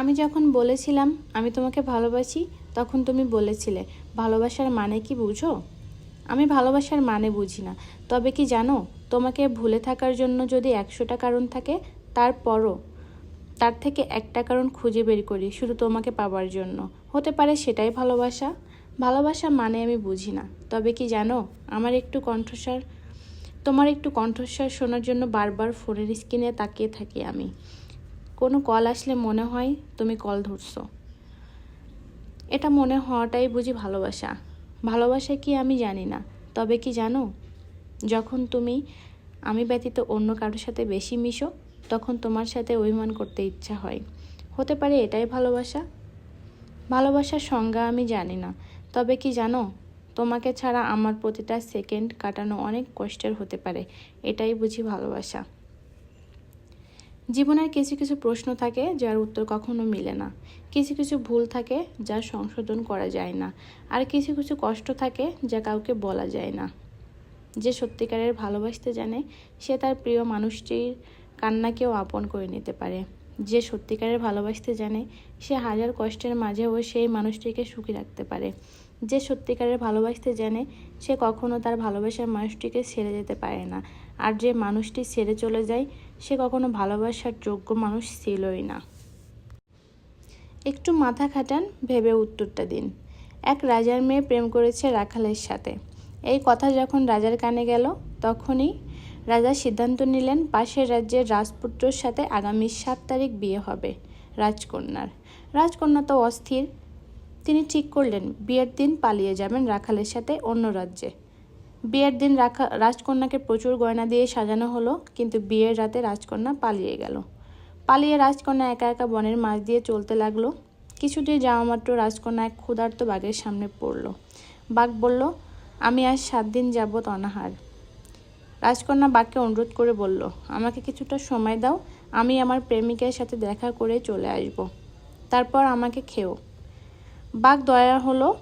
আমি যখন বলেছিলাম, আমি তোমাকে ভালোবাসি, তখন তুমি বলেছিলে, ভালোবাসার মানে কি বুঝো? আমি ভালোবাসার মানে বুঝি না। তবে কি জানো, তোমাকে ভুলে থাকার জন্য যদি একশোটা কারণ থাকে, তারপরও তার থেকে একটা কারণ খুঁজে বের করি, শুধু তোমাকে পাবার জন্য। হতে পারে সেটাই ভালোবাসা। ভালোবাসা মানে আমি বুঝি না। তবে কি জানো, আমার একটু কণ্ঠস্বর, তোমার একটু কণ্ঠস্বর শোনার জন্য বারবার ফোনের স্ক্রিনে তাকিয়ে থাকি আমি। কোনো কল আসলে মনে হয় তুমি কল ধরছো। এটা মনে হওয়াটাই বুঝি ভালোবাসা। ভালোবাসা কি আমি জানি না, তবে কি জানো? যখন তুমি আমি ব্যতীত অন্য কারোর সাথে বেশি মিশো, তখন তোমার সাথে অভিমান করতে ইচ্ছা হয়। হতে পারে এটাই ভালোবাসা? ভালোবাসার সংজ্ঞা আমি জানি না, তবে কি জানো? তোমাকে ছাড়া আমার প্রতিটা সেকেন্ড কাটানো অনেক কষ্টের হতে পারে, এটাই বুঝি ভালোবাসা। জীবনের কিছু কিছু প্রশ্ন থাকে যার উত্তর কখনো মিলে না। কিছু কিছু ভুল থাকে যা সংশোধন করা যায় না। আর কিছু কিছু কষ্ট থাকে যা কাউকে বলা যায় না। যে সত্যিকারের ভালোবাসতে জানে, সে তার প্রিয় মানুষটির কান্নাকেও আপন করে নিতে পারে। যে সত্যিকারের ভালোবাসতে জানে, সে হাজার কষ্টের মাঝেও সেই মানুষটিকে সুখী রাখতে পারে। যে সত্যিকারের ভালোবাসতে জানে, সে কখনো তার ভালোবাসার মানুষটিকে ছেড়ে যেতে পারে না। আর যে মানুষটি ছেড়ে চলে যায়, সে কখনো ভালোবাসার যোগ্য মানুষ ছিলই না। একটু মাথা খাটান, ভেবে উত্তরটা দিন। এক রাজার মেয়ে প্রেম করেছে রাখালের সাথে। এই কথা যখন রাজার কানে গেল, তখনই রাজা সিদ্ধান্ত নিলেন, পাশের রাজ্যের রাজপুত্রর সাথে আগামী সাত তারিখ বিয়ে হবে, রাজকন্যার। রাজকন্যা তো অস্থির তিনি ঠিক করলেন, বিয়ের দিন পালিয়ে যাবেন রাখালের সাথে অন্য রাজ্যে। বিয়ের দিন রাখা, রাজকন্যাকে প্রচুর গয়না দিয়ে সাজানো হলো, কিন্তু বিয়ের রাতে রাজকন্যা পালিয়ে গেল। পালিয়ে রাজকন্যা একা একা বনের মাঝ দিয়ে চলতে লাগল। কিছুটি যাওয়া মাত্র রাজকন্যা এক ক্ষুধার্ত বাঘের সামনে পড়ল। বাঘ বলল, আমি আজ সাত দিন যাবৎ অনাহার। রাজকন্যা বাঘকে অনুরোধ করে বলল, আমাকে কিছুটা সময় দাও, আমি আমার প্রেমিকের সাথে দেখা করে চলে আসব। তারপর আমাকে খেও। বাঘ দয়া হলো,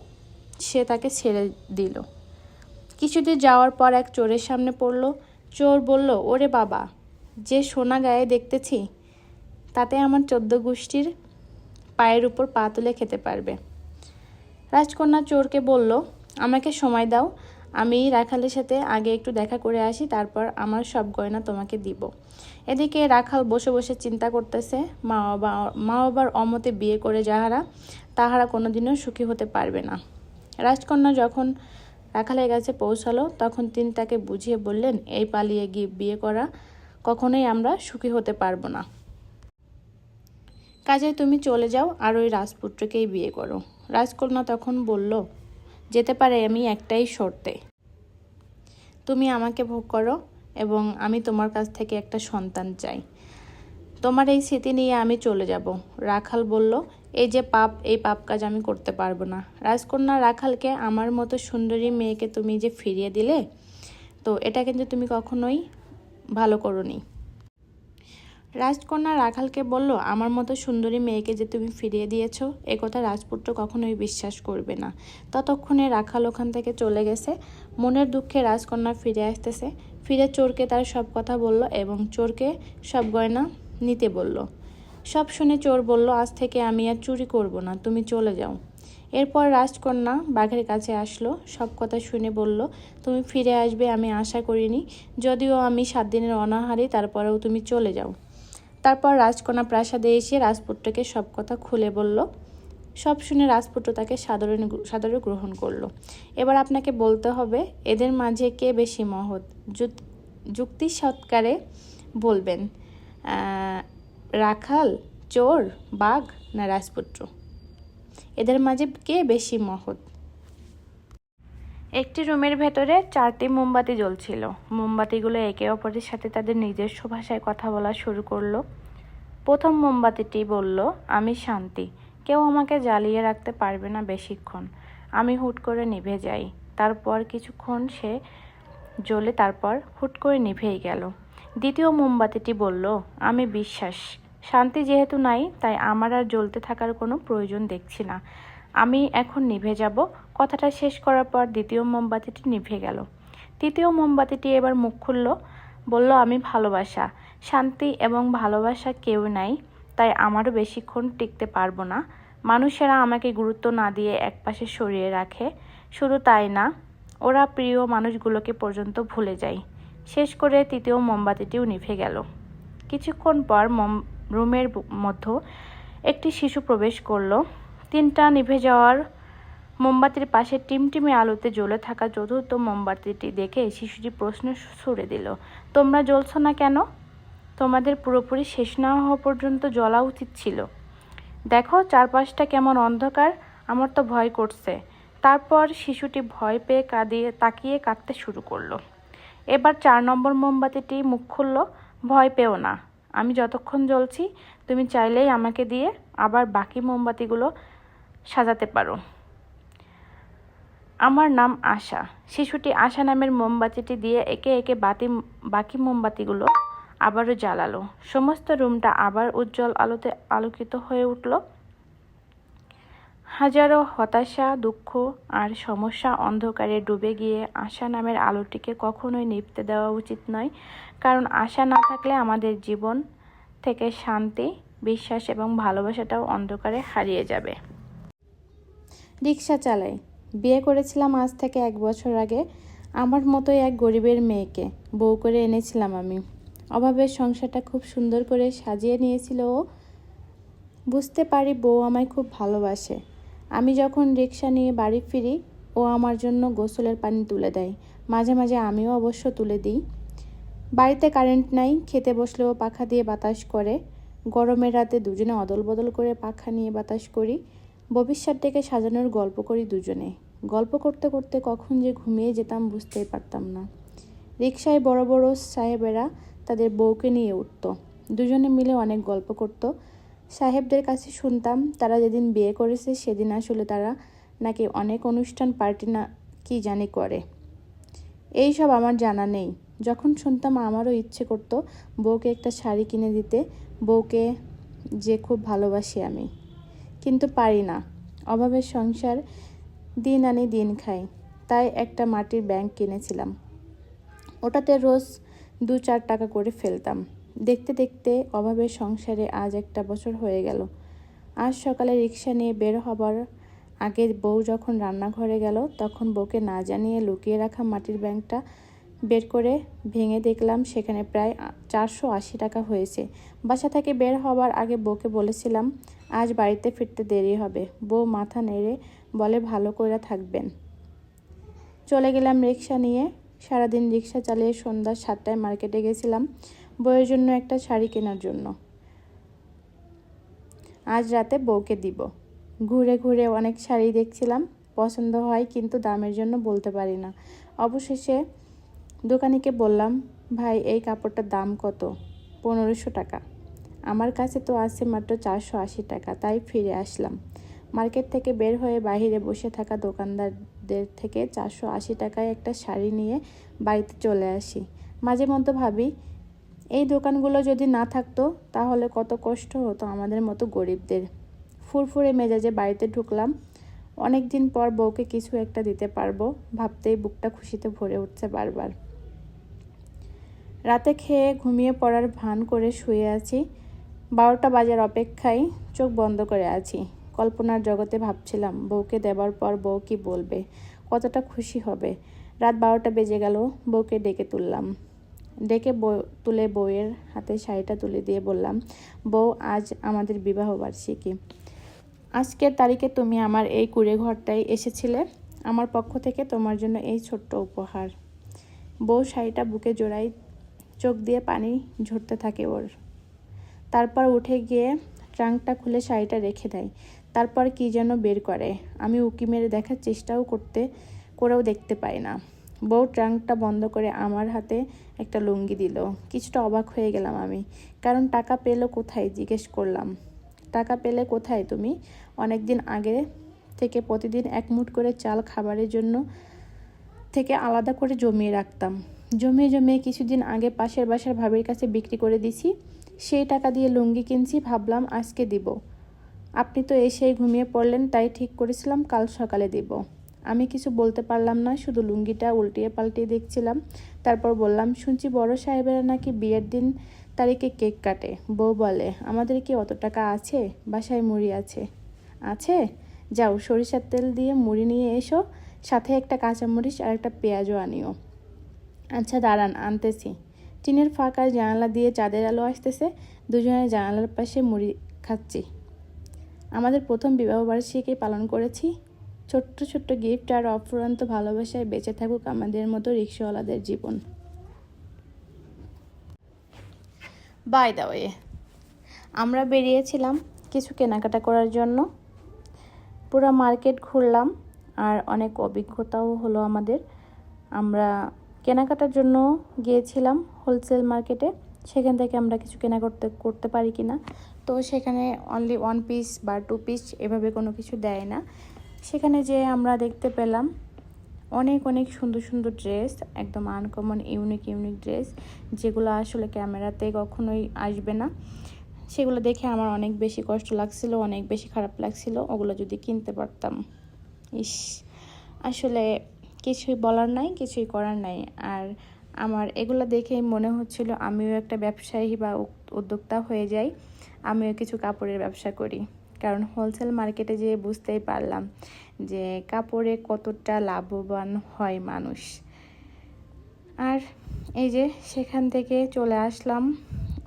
সে তাকে ছেড়ে দিল। কিছুদিন যাওয়ার পর এক চোরের সামনে পড়ল। চোর বলল, ওরে বাবা, যে সোনা গায়ে দেখতেছি, তাতে আমার চোদ্দ গোষ্ঠীর পায়ের উপর পা তুলে খেতে পারবে। রাজকন্যা চোরকে বলল, আমাকে সময় দাও আমি রাখালের সাথে আগে একটু দেখা করে আসি, তারপর আমার সব গয়না তোমাকে দিব। এদিকে রাখাল বসে বসে চিন্তা করতেছে, মা বাবা, মা বাবার অমতে বিয়ে করে যাহারা, তাহারা কোনোদিনও সুখী হতে পারবে না। রাজকন্যা যখন রাখালের কাছে পৌঁছালো, তখন তিনি তাকে বুঝিয়ে বললেন, এই পালিয়ে গিয়ে বিয়ে করা কখনোই আমরা সুখী হতে পারব না। কাজে তুমি চলে যাও আর ওই রাজপুত্রকেই বিয়ে করো। রাজকন্যা তখন বলল যেতে পারে আমি একটাই শর্তে। তুমি আমাকে ভোগ করো এবং আমি তোমার কাছ থেকে একটা সন্তান চাই। তোমার এই স্মৃতি নিয়ে আমি চলে যাব। রাখাল বলল, এই যে পাপ, এই পাপ কাজ আমি করতে পারব না। রাজকন্যা রাখালকে আমার মতো সুন্দরী মেয়েকে তুমি যে ফিরিয়ে দিলে, তো এটা কিন্তু তুমি কখনোই ভালো করনি। রাজকন্যা রাখালকে বলল, আমার মতো সুন্দরী মেয়েকে যে তুমি ফিরিয়ে দিয়েছ, এ কথা রাজপুত্র কখনোই বিশ্বাস করবে না। ততক্ষণে রাখাল ওখান থেকে চলে গেছে। মনের দুঃখে রাজকন্যা ফিরে আসতেছে। ফিরে চোরকে তার সব কথা বলল এবং চোরকে সব গয়না নিতে বলল। সব শুনে চোর বলল, আজ থেকে আমি আর চুরি করব না, তুমি চলে যাও। এরপর রাজকন্যা বাঘের কাছে আসলো, সব কথা শুনে বলল, তুমি ফিরে আসবে আমি আশা করিনি, যদিও আমি সাত দিনের অনাহারি, তারপরেও তুমি চলে যাও। তারপর রাজকন্যা প্রাসাদে এসে রাজপুত্রকে সব কথা খুলে বলল। সব শুনে রাজপুত্র তাকে সাদরে সাদরে গ্রহণ করল। এবার আপনাকে বলতে হবে, এদের মাঝে কে বেশি মহৎ? যুক্তি সৎকারে বলবেন রাখাল, চোর, বাঘ না রাজপুত্র? এদের মাঝে কে বেশি মহৎ? একটি রুমের ভেতরে চারটি মোমবাতি জ্বলছিল। মোমবাতিগুলো একে অপরের সাথে তাদের নিজস্ব ভাষায় কথা বলা শুরু করল। প্রথম মোমবাতিটি বলল, আমি শান্তি। কেউ আমাকে জ্বালিয়ে রাখতে পারবে না বেশিক্ষণ। আমি হুট করে নিভে যাই। তারপর কিছুক্ষণ সে জ্বলে তারপর হুট করে নিভেই গেল। দ্বিতীয় মোমবাতিটি বলল, আমি বিশ্বাস। শান্তি যেহেতু নাই, তাই আমার আর জ্বলতে থাকার কোনো প্রয়োজন দেখছি না। আমি এখন নিভে যাব। কথাটা শেষ করার পর দ্বিতীয় মোমবাতিটি নিভে গেল। তৃতীয় মোমবাতিটি এবার মুখ খুলল, বলল, আমি ভালোবাসা। শান্তি এবং ভালোবাসা কেউ নাই, তাই আমারও বেশিক্ষণ টিকতে পারব না। মানুষেরা আমাকে গুরুত্ব না দিয়ে একপাশে সরিয়ে রাখে। শুধু তাই না, ওরা প্রিয় মানুষগুলোকে পর্যন্ত ভুলে যায়। শেষ করে তৃতীয় মোমবাতিটিও নিভে গেল। কিছুক্ষণ পর মম রুমের মধ্যে একটি শিশু প্রবেশ করল। তিনটা নিভে যাওয়ার মোমবাতির পাশে টিমটিমে আলোতে জ্বলে থাকা চতুর্থ মোমবাতিটি দেখে শিশুটি প্রশ্ন ছুড়ে দিল, তোমরা জ্বলছ না কেন? তোমাদের পুরোপুরি শেষ না হওয়া পর্যন্ত জ্বলা উচিত ছিল। দেখো চারপাশটা কেমন অন্ধকার, আমার তো ভয় করছে। তারপর শিশুটি ভয় পেয়ে কাঁদিয়ে, তাকিয়ে কাঁদতে শুরু করল। এবার চার নম্বর মোমবাতিটি মুখ খুলল, ভয় পেও না, আমি যতক্ষণ জ্বলছি, তুমি চাইলেই আমাকে দিয়ে আবার বাকি মোমবাতিগুলো সাজাতে পারো। আমার নাম আশা। শিশুটি আশা নামের মোমবাতিটি দিয়ে একে একে বাতি, বাকি মোমবাতিগুলো আবারও জ্বালালো। সমস্ত রুমটা আবার উজ্জ্বল আলোতে আলোকিত হয়ে উঠল। হাজারো হতাশা, দুঃখ আর সমস্যা অন্ধকারে ডুবে গিয়ে আশা নামের আলোটিকে কখনোই নিভতে দেওয়া উচিত নয়। কারণ আশা না থাকলে আমাদের জীবন থেকে শান্তি, বিশ্বাস এবং ভালোবাসাটাও অন্ধকারে হারিয়ে যাবে। রিক্সা চালাই বিয়ে করেছিলাম আজ থেকে এক বছর আগে। আমার মতোই এক গরিবের মেয়েকে বউ করে এনেছিলাম আমি। অভাবের সংসারটা খুব সুন্দর করে সাজিয়ে নিয়েছিল ও। বুঝতে পারি বউ আমায় খুব ভালোবাসে। আমি যখন রিক্সা নিয়ে বাড়ি ফিরি, ও আমার জন্য গোসলের পানি তুলে দেয়। মাঝে মাঝে আমিও অবশ্য তুলে দিই। বাড়িতে কারেন্ট নাই, খেতে বসলেও পাখা দিয়ে বাতাস করে। গরমের রাতে দুজনে অদল বদল করে পাখা নিয়ে বাতাস করি। ভবিষ্যৎটাকে সাজানোর গল্প করি দুজনে। গল্প করতে করতে কখন যে ঘুমিয়ে যেতাম বুঝতেই পারতাম না। রিক্সায় বড় বড় সাহেবেরা তাদের বউকে নিয়ে উঠত। দুজনে মিলে অনেক গল্প করত। সাহেবদের কাছে শুনতাম, তারা যেদিন বিয়ে করেছে সেদিন আসলে তারা নাকি অনেক অনুষ্ঠান পার্টি না কি জানি করে। এই সব আমার জানা নেই। যখন শুনতাম আমারও ইচ্ছে করতো বউকে একটা শাড়ি কিনে দিতে, বউকে যে খুব ভালোবাসি আমি। কিন্তু পারি না। অভাবের সংসার দিন আনি দিন খাই। তাই একটা মাটির ব্যাংক কিনেছিলাম। ওটাতে রোজ দু চার টাকা করে ফেলতাম। দেখতে দেখতে অভাবের সংসারে আজ একটা বছর হয়ে গেল। আজ সকালে রিক্সা নিয়ে বের হবার আগে বউ যখন রান্নাঘরে গেল, তখন বউকে না জানিয়ে লুকিয়ে রাখা মাটির ব্যাংকটা বের করে ভেঙে দেখলাম সেখানে প্রায় চারশো আশি টাকা হয়েছে। বাসা থেকে বের হবার আগে বউকে বলেছিলাম, আজ বাড়িতে ফিরতে দেরি হবে। বউ মাথা নেড়ে বলে, ভালো করে থাকবেন। চলে গেলাম রিক্সা নিয়ে। সারাদিন রিক্সা চালিয়ে সন্ধ্যা সাতটায় মার্কেটে গেছিলাম বউয়ের জন্য একটা শাড়ি কেনার জন্য। আজ রাতে বউকে দিব। ঘুরে ঘুরে অনেক শাড়ি দেখছিলাম, পছন্দ হয় কিন্তু দামের জন্য বলতে পারি না। অবশেষে দোকানিকে বললাম, ভাই, এই কাপড়টার দাম কত? পনেরোশো টাকা। আমার কাছে তো আছে মাত্র চারশো আশি টাকা, তাই ফিরে আসলাম। মার্কেট থেকে বের হয়ে বাইরে বসে থাকা দোকানদারদের থেকে চারশো আশি টাকায় একটা শাড়ি নিয়ে বাড়িতে চলে আসি। মাঝে মধ্যে ভাবি, এই দোকানগুলো যদি না থাকতো, তাহলে কত কষ্ট হতো আমাদের মতো গরিবদের। ফুরফুরে মেজাজে বাড়িতে ঢুকলাম অনেক দিন পর বউকে কিছু একটা দিতে পারব। ভাবতেই বুকটা খুশিতে ভরে উঠছে বারবার। রাতে খেয়ে ঘুমিয়ে পড়ার ভান করে শুয়ে আছি। বারোটা বাজার অপেক্ষায় চোখ বন্ধ করে আছি। কল্পনার জগতে ভাবছিলাম, বউকে দেবার পর বউ কি বলবে? কতটা খুশি হবে? রাত বারোটা বেজে গেল, বউকে ডেকে তুললাম। ডেকে তুলে বউয়ের হাতে শাড়িটা তুলে দিয়ে বললাম, বউ, আজ আমাদের বিবাহ বার্ষিকী। আজকের তারিখে তুমি আমার এই কুড়ে ঘরটায় এসেছিলে। আমার পক্ষ থেকে তোমার জন্য এই ছোট্ট উপহার। বউ শাড়িটা বুকে জোড়াই চোখ দিয়ে পানি ঝরতে থাকে ওর। তারপর উঠে গিয়ে ট্রাঙ্কটা খুলে শাড়িটা রেখে দেয়। তারপর কি যেন বের করে। আমি উকি মেরে দেখার চেষ্টাও করতে, করেও দেখতে পাই না। বউ ট্রাঙ্কটা বন্ধ করে আমার হাতে একটা লুঙ্গি দিল। কিছুটা অবাক হয়ে গেলাম আমি। কারণ টাকা পেল কোথায়? জিজ্ঞেস করলাম। টাকা পেলে কোথায় তুমি? অনেক দিন আগে থেকে প্রতিদিন এক মুঠ করে চাল খাবারের জন্য থেকে আলাদা করে জমিয়ে রাখতাম। জমিয়ে জমিয়ে কিছুদিন আগে পাশের বাসার ভাবির কাছে বিক্রি করে দিছি, সেই টাকা দিয়ে লুঙ্গি কিনছি, ভাবলাম আজকে দিব। আপনি তো এসেই ঘুমিয়ে পড়লেন, তাই ঠিক করেছিলাম কাল সকালে দিব। আমি কিছু বলতে পারলাম না, শুধু লুঙ্গিটা উল্টিয়ে পাল্টিয়ে দেখছিলাম। তারপর বললাম, শুনছি বড় সাহেবেরা নাকি বিয়ের দিন তারিখে কেক কাটে। বউ বলে, আমাদের কি অত টাকা আছে? বাসায় মুড়ি আছে? আছে? যাও, সরিষার তেল দিয়ে মুড়ি নিয়ে এসো, সাথে একটা কাঁচামরিচ আর একটা পেঁয়াজও আনিও। আচ্ছা দাঁড়ান, আনতেছি। টিনের ফাঁকা জানালা দিয়ে চাঁদের আলো আসতেছে দুজনে জানালার পাশে মুড়ি খাচ্ছি। আমাদের প্রথম বিবাহবার্ষিকী পালন করেছি। ছোট্ট ছোট্ট গিফট আর অফুরন্ত ভালোবাসায় বেঁচে থাকুক আমাদের মতো রিক্সাওয়ালাদের জীবন। বাই দা ওয়ে আমরা বেরিয়েছিলাম কিছু কেনাকাটা করার জন্য। পুরো মার্কেট ঘুরলাম আর অনেক অভিজ্ঞতাও হলো আমাদের। আমরা কেনাকাটার জন্য গিয়েছিলাম হোলসেল মার্কেটে। সেখান থেকে আমরা কিছু কেনা করতে করতে পারি কি না তো সেখানে অনলি ওয়ান পিস বা টু পিস এভাবে কোনো কিছু দেয় না। সেখানে যে আমরা দেখতে পেলাম অনেক অনেক সুন্দর সুন্দর ড্রেস একদম আনকমন ইউনিক ইউনিক ড্রেস যেগুলো আসলে ক্যামেরাতে কখনোই আসবে না। সেগুলো দেখে আমার অনেক বেশি কষ্ট লাগছিল, অনেক বেশি খারাপ লাগছিল, ওগুলো যদি কিনতে পারতাম। ইস, আসলে কিছুই বলার নাই, কিছুই করার নাই। আর আমার এগুলো দেখেই মনে হচ্ছিল আমিও একটা ব্যবসায়ী বা উদ্যোক্তা হয়ে যাই, আমিও কিছু কাপড়ের ব্যবসা করি। কারণ হোলসেল মার্কেটে যেয়ে বুঝতেই পারলাম যে কাপড়ে কতটা লাভবান হয় মানুষ। আর এই যে সেখান থেকে চলে আসলাম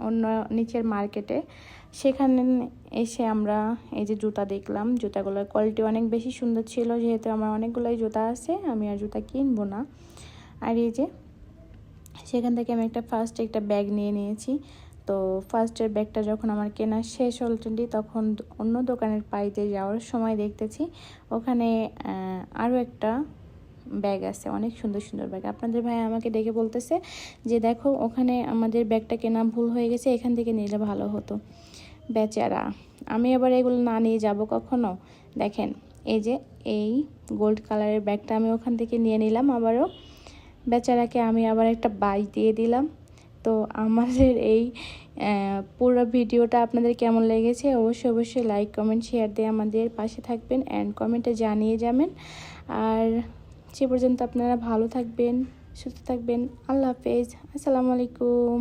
অন্য নিচের মার্কেটে সেখানে এসে আমরা এই যে জুতা দেখলাম, জুতাগুলোর কোয়ালিটি অনেক বেশি সুন্দর ছিল, যেহেতু আমার অনেকগুলোই জুতা আছে, আমি আর জুতা কিনবো না। আর এই যে সেখান থেকে আমি একটা ফার্স্ট একটা ব্যাগ নিয়ে নিয়েছি। তো ফার্স্টের ব্যাগটা যখন আমার কেনা শেষ অলরেডি তখন অন্য দোকানের পাইতে যাওয়ার সময় দেখতেছি, ওখানে আরও একটা ব্যাগ আছে, অনেক সুন্দর সুন্দর ব্যাগ আপনাদের ভাই আমাকে ডেকে বলতেছে যে, দেখো, ওখানে আমাদের ব্যাগটা কেনা ভুল হয়ে গেছে, এখান থেকে নিলে ভালো হতো। বেচারা। আমি আবার এগুলো না নিয়ে যাব কখনো? দেখেন, এই যে এই গোল্ড কালারের ব্যাগটা আমি ওখান থেকে নিয়ে নিলাম আবারও। বেচারাকে আমি আবার একটা বাই দিয়ে দিলাম। তো আমাদের এই পুরো ভিডিওটা আপনাদের কেমন লেগেছে? অবশ্যই অবশ্যই লাইক কমেন্ট শেয়ার দিয়ে আমাদের পাশে থাকবেন অ্যান্ড কমেন্টে জানিয়ে যাবেন। আর সে পর্যন্ত আপনারা ভালো থাকবেন, সুস্থ থাকবেন। আল্লাহ হাফেজ। আসসালামু আলাইকুম।